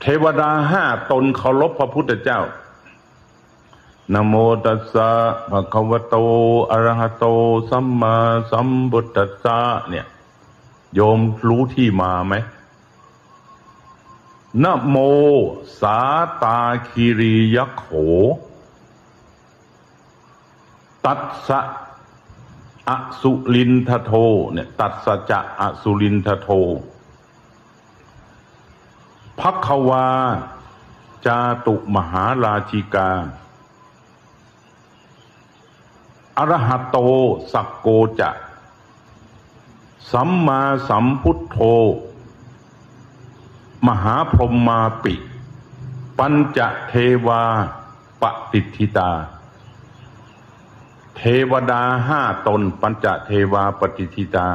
เทวดาห้าตนเคารพพระพุทธเจ้านโมตัสสะภะคะวะโตอะระหะโต สัมมาสัมพุทธัสสะเนี่ย โยมรู้ที่มาไหมนโมสาตาคีรียักโข ตัสสะอสุลินทโทเนี่ย ตัสสะจะอสุลินทโท พักวา จาตุมหาราชิกา อรหัตโตสักโกจะ สัมมาสัมพุทโธ มหาพรหมาปิ ปัญจเทวาปฏิทิตา เทวดาห้าตน ปัญจเทวาปฏิทิตา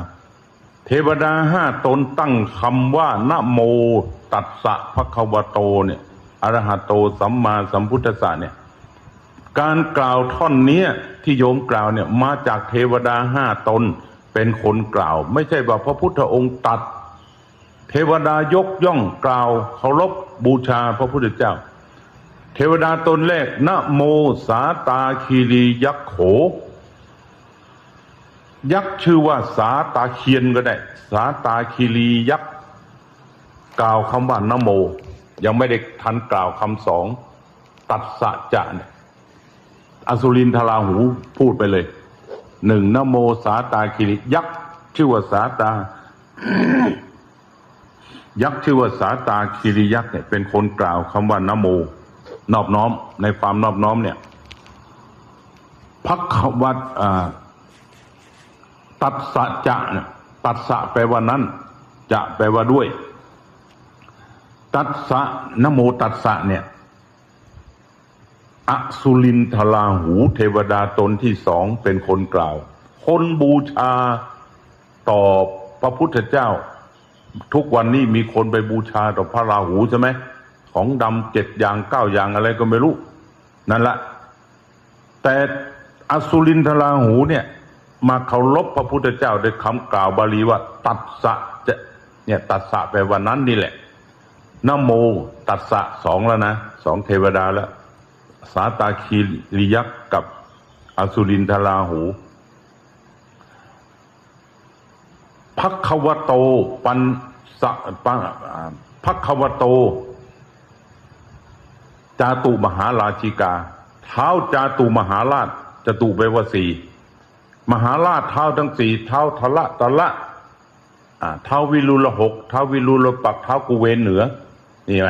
เทวดาห้าตนตั้งคำว่านะโมตัสสะภะคะวะโตเนี่ยอรหัตโตสัมมาสัมพุทธะเนี่ย การกล่าวท่อนเนี้ยที่โยมกล่าวเนี่ยมาจากเทวดาห้าตนเป็นคนกล่าว ไม่ใช่ว่าพระพุทธองค์ตัด เทวดายกย่องกล่าวเคารพบูชาพระพุทธเจ้า เทวดาตนแรกนะโมสาตาคีรียักษ์โข ยักษ์ชื่อว่าสาตาเคียนก็ได้ สาตาคีรียักษ์กล่าวคำว่านโม ยังไม่ได้ทันกล่าวคำสอง ตัดสะจะเนี่ยอสุรินทราหูพูดไปเลยหนึ่งนโมสาตาคิริยักษ์ชื่อว่าสาตา ยักษ์ชื่อว่าสาตาคิริยักษ์เนี่ยเป็นคนกล่าวคำว่านโม นอบน้อมในความนอบน้อมเนี่ยพักวัดอ่า ตัดสะจะเนี่ยตัดสะแปลว่านั้น จะแปลว่าด้วย ตัดสะนโมตัดสะเนี่ยอสุลินทราหูเทวดาตนที่สองเป็นคนกล่าว คนบูชาต่อพระพุทธเจ้า ทุกวันนี้มีคนไปบูชาต่อพระราหูใช่ไหมของดำเจ็ดอย่างเก้าอย่างอะไรก็ไม่รู้ นั่นละแต่อสุรินทราหูเนี่ย มาเคารพพระพุทธเจ้าด้วยคำกล่าวบาลีว่า ตัดสะจะเนี่ยตัดสะแปลว่านั้นนี่แหละนโมตัดสะสองแล้วนะสองเทวดาแล้ว สาตาคีริยักษ์กับอสุรินทราหูพักควโตปันสะปพักควโต จาตุมหาราชิกา เท้าจาตุมหาราชจตุไปลว่าสี่ มหาราชเท้าทั้งสี่เท้าทละตะละเท้าวิรุลหกเท้าวิรุลปักเท้ากุเวนเหนือ นี่ไหม